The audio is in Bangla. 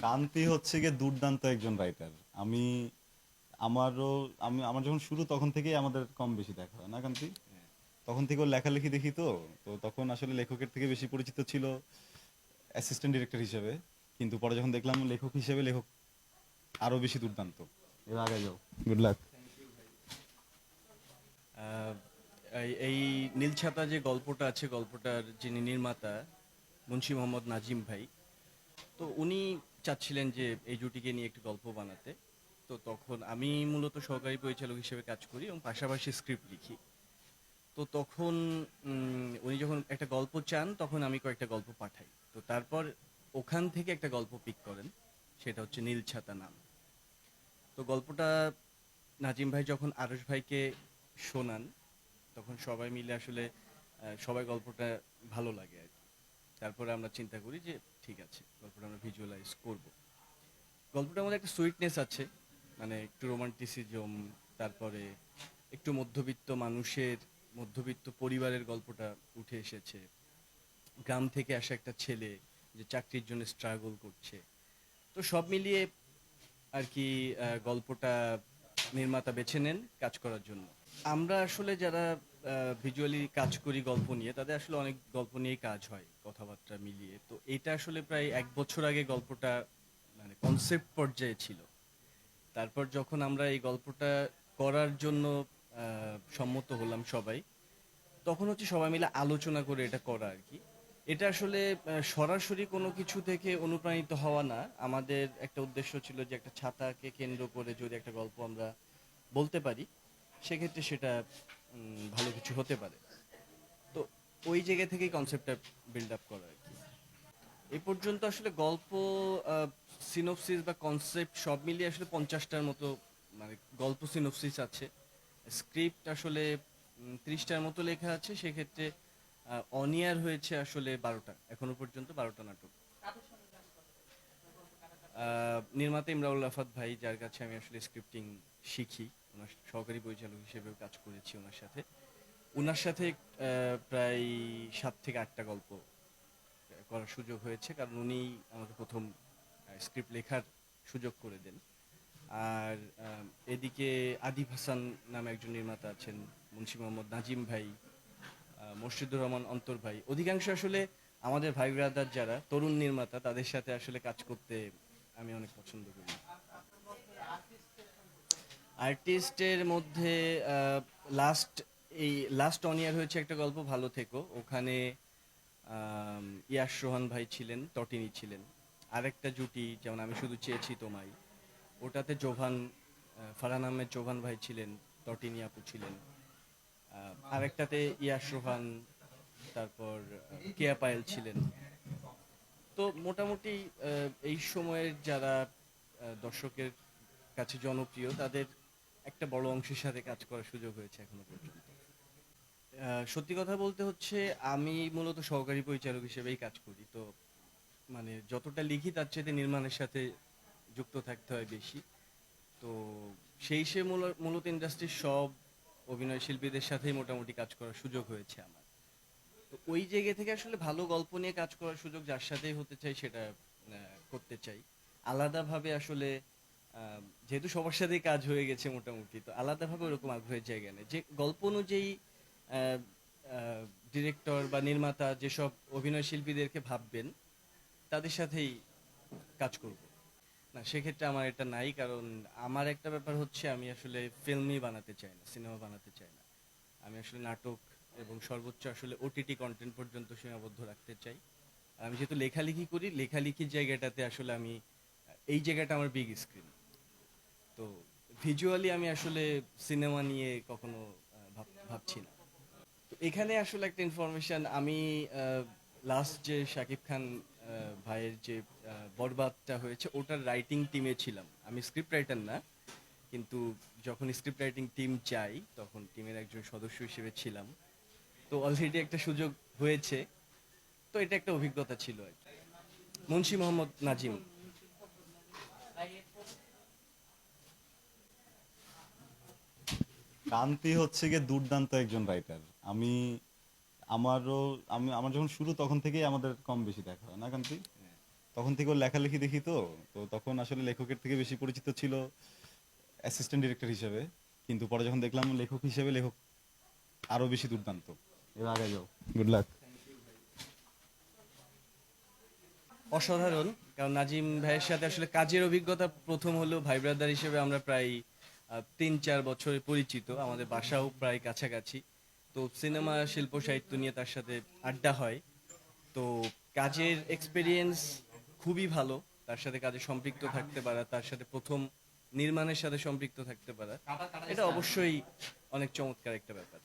কান্তি হচ্ছে গিয়ে দুর্দান্ত একজন রাইটার আমি আমারও আমি আমার যখন শুরু তখন থেকেই আমাদের কম বেশি দেখা হয় না কান্তি তখন থেকে ওর লেখালেখি দেখি তো তো তখন আসলে লেখকের থেকে বেশি পরিচিত ছিল অ্যাসিস্ট্যান্ট ডিরেক্টর হিসেবে কিন্তু পরে যখন দেখলাম লেখক হিসেবে লেখক আরও বেশি দুর্দান্ত। এর আগে যাও। গুড লাক এই- এই নীলছাতা যে গল্পটা আছে গল্পটার যিনি নির্মাতা মুন্সি মোহাম্মদ নাজিম ভাই তো উনি চাচ্ছিলেন যে এই জুটিকে নিয়ে একটি গল্প বানাতে। তো তখন আমি মূলত সহকারী পরিচালক হিসেবে কাজ করি এবং পাশাপাশি স্ক্রিপ্ট লিখি। তো তখন উনি যখন একটা গল্প চান, তখন আমি কয়েকটা গল্প পাঠাই। তো তারপর ওখান থেকে একটা গল্প পিক করেন, সেটা হচ্ছে নীলছাতা নাম। তো গল্পটা নাজিম ভাই যখন আরশ ভাইকে শোনান, তখন সবাই মিলে আসলে সবাই গল্পটা ভালো লাগে আর কি। তারপরে আমরা চিন্তা করি যে ঠিক আছে, গল্পটা আমরা ভিজুয়ালাইজ করব। গল্পটার মধ্যে একটা সুইটনেস আছে মানে একটু রোমান্টিসিজম তারপরে একটু মধ্যবিত্ত মানুষের, মধ্যবিত্ত পরিবারের গল্পটা উঠে এসেছে। গ্রাম থেকে আসা একটা ছেলে যে চাকরির জন্য স্ট্রাগল করছে। তো সব মিলিয়ে আর কি গল্পটা নির্মাতা বেছে নেন কাজ করার জন্য। আমরা আসলে যারা ভিজুয়ালি কাজ করি গল্প নিয়ে, তাদের আসলে অনেক গল্প নিয়েই কাজ হয়, কথাবার্তা মিলিয়ে। তো এটা আসলে প্রায় এক বছর আগে গল্পটা মানে কনসেপ্ট পর্যায়ে ছিল। তারপর যখন আমরা এই গল্পটা করার জন্য সম্মত হলাম সবাই, তখন হচ্ছে সবাই মিলে আলোচনা করে এটা করা আর কি। এটা আসলে সরাসরি কোনো কিছু থেকে অনুপ্রাণিত হওয়া না। আমাদের একটা উদ্দেশ্য ছিল যে একটা ছাতাকে কেন্দ্র করে যদি একটা গল্প আমরা বলতে পারি সেক্ষেত্রে সেটা ভালো কিছু হতে পারে। তো ওই জায়গা থেকেই কনসেপ্টটা বিল্ড আপ করা আর কি। এ পর্যন্ত আসলে গল্প সিনোপসিস বা কনসেপ্ট সব মিলিয়ে আসলে পঞ্চাশটার মতো মানে গল্প সিনোপসিস আছে। স্ক্রিপ্ট আসলে ত্রিশটার মতো লেখা আছে। সেক্ষেত্রে অনিয়ার হয়েছে আসলে বারোটা। এখনও পর্যন্ত বারোটা নাটক। নির্মাতা ইমরাউল আফাত ভাই, যার কাছে আমি আসলে স্ক্রিপ্টিং শিখি। ওনার সহকারী পরিচালক হিসেবেও কাজ করেছি ওনার সাথে। ওনার সাথে প্রায় সাত থেকে আটটা গল্প করার সুযোগ হয়েছে, কারণ উনি আমাকে প্রথম স্ক্রিপ্ট লেখার সুযোগ করে দেন। আর এদিকে আদিব হাসান নামে একজন নির্মাতা আছেন, মুন্সি মোহাম্মদ নাজিম ভাই মসজিদুর রহমান অন্তর ভাই। অধিকাংশ আসলে আমাদের ভাই ব্রাদার যারা, তরুণ নির্মাতা, তাদের সাথে আসলে কাজ করতে আমি অনেক পছন্দ করি। আর্টিস্টের মধ্যে লাস্ট এই লাস্ট অন ইয়ার হয়েছে একটা গল্প, ভালো থেকো। ওখানে ইয়াশ রোহান ভাই ছিলেন, টটিনি ছিলেন। আরেকটা জুটি, যেমন আমি শুধু চেয়েছি তোমায়। ওটাতে জোভান ফারহান আহমেদ জোভান ভাই ছিলেন তটিনী আপু ছিলেন। আরেকটাতে ইয়াশ রোহান, তারপর কেয়া পায়েল ছিলেন। তো মোটামুটি এই সময়ের যারা দর্শকের কাছে জনপ্রিয়, তাদের একটা বড় অংশের সাথে কাজ করার সুযোগ হয়েছে এখনও পর্যন্ত। সত্যি কথা বলতে হচ্ছে, আমি মূলত সহকারী পরিচালক হিসেবেই কাজ করি। তো মানে যতটা লিখি, তার চাইতে নির্মাণের সাথে যুক্ত থাকতে হয় বেশি। তো সেই সে মূল- মূলত ইন্ডাস্ট্রির সব অভিনয় শিল্পীদের সাথেই মোটামুটি কাজ করার সুযোগ হয়েছে আমার। তো ওই জায়গা থেকে আসলে ভালো গল্প নিয়ে কাজ করার সুযোগ যার সাথেই হতে চাই সেটা করতে চাই। আলাদাভাবে আসলে যেহেতু সবার সাথেই কাজ হয়ে গেছে মোটামুটি, তো আলাদাভাবে ওরকম আগ্রহের জায়গা নেই। যে গল্প অনুযায়ী ডিরেক্টর বা নির্মাতা যেসব অভিনয় শিল্পীদেরকে ভাববেন, তাদের সাথেই কাজ করব। না, সেক্ষেত্রে আমার এটা নাই, কারণ আমার একটা ব্যাপার হচ্ছে, আমি আসলে ফিল্মই বানাতে চাই না, সিনেমা বানাতে চাই না। আমি আসলে নাটক এবং সর্বোচ্চ আসলে ওটিটি কন্টেন্ট পর্যন্ত সীমাবদ্ধ রাখতে চাই। আমি যেহেতু লেখালেখি করি, লেখালেখির জায়গাটাতে আসলে আমি, এই জায়গাটা আমার বিগ স্ক্রিন তো ভিজুয়ালি আমি আসলে সিনেমা নিয়ে কখনো ভাবছি না। তো এখানে আসলে একটা ইনফরমেশন আমি লাস্ট যে শাকিব খান ভাইয়ের যে বরবাদটা হয়েছে, ওটার রাইটিং টিমে ছিলাম। আমি স্ক্রিপ্ট রাইটার না, কিন্তু যখন স্ক্রিপ্ট রাইটিং টিম চাই তখন টিমের একজন সদস্য হিসেবে ছিলাম। তো অলরেডি একটা সুযোগ হয়েছে। তো এটা একটা অভিজ্ঞতা ছিল আর কি। মুন্সি মোহাম্মদ নাজিম। কান্তি হচ্ছে গিয়ে দুর্দান্ত একজন রাইটার আমি, আমারও, আমি, আমার যখন শুরু তখন থেকেই আমাদের কম বেশি দেখা হয়, না কান্তি তখন থেকে ওর লেখালেখি দেখি তো তো তখন আসলে লেখকের থেকে বেশি পরিচিত ছিল অ্যাসিস্ট্যান্ট ডিরেক্টর হিসেবে। কিন্তু পরে যখন দেখলাম লেখক হিসেবে লেখক আরও বেশি দুর্দান্ত। এবার আগে যাও। গুড লাক অসাধারণ। কারণ নাজিম ভাইয়ের সাথে আসলে কাজের অভিজ্ঞতা প্রথম হলো ভাই ব্রাদার হিসেবে আমরা প্রায় তিন চার বছরে পরিচিত আমাদের বাসাও প্রায় কাছাকাছি। তো সিনেমা শিল্প সাহিত্য নিয়ে তার সাথে আড্ডা হয়। তো কাজের এক্সপিরিয়েন্স খুবই ভালো তার সাথে কাজে সম্পৃক্ত থাকতে পারা তার সাথে প্রথম নির্মাণের সাথে সম্পৃক্ত থাকতে পারা। এটা অবশ্যই অনেক চমৎকার একটা ব্যাপার।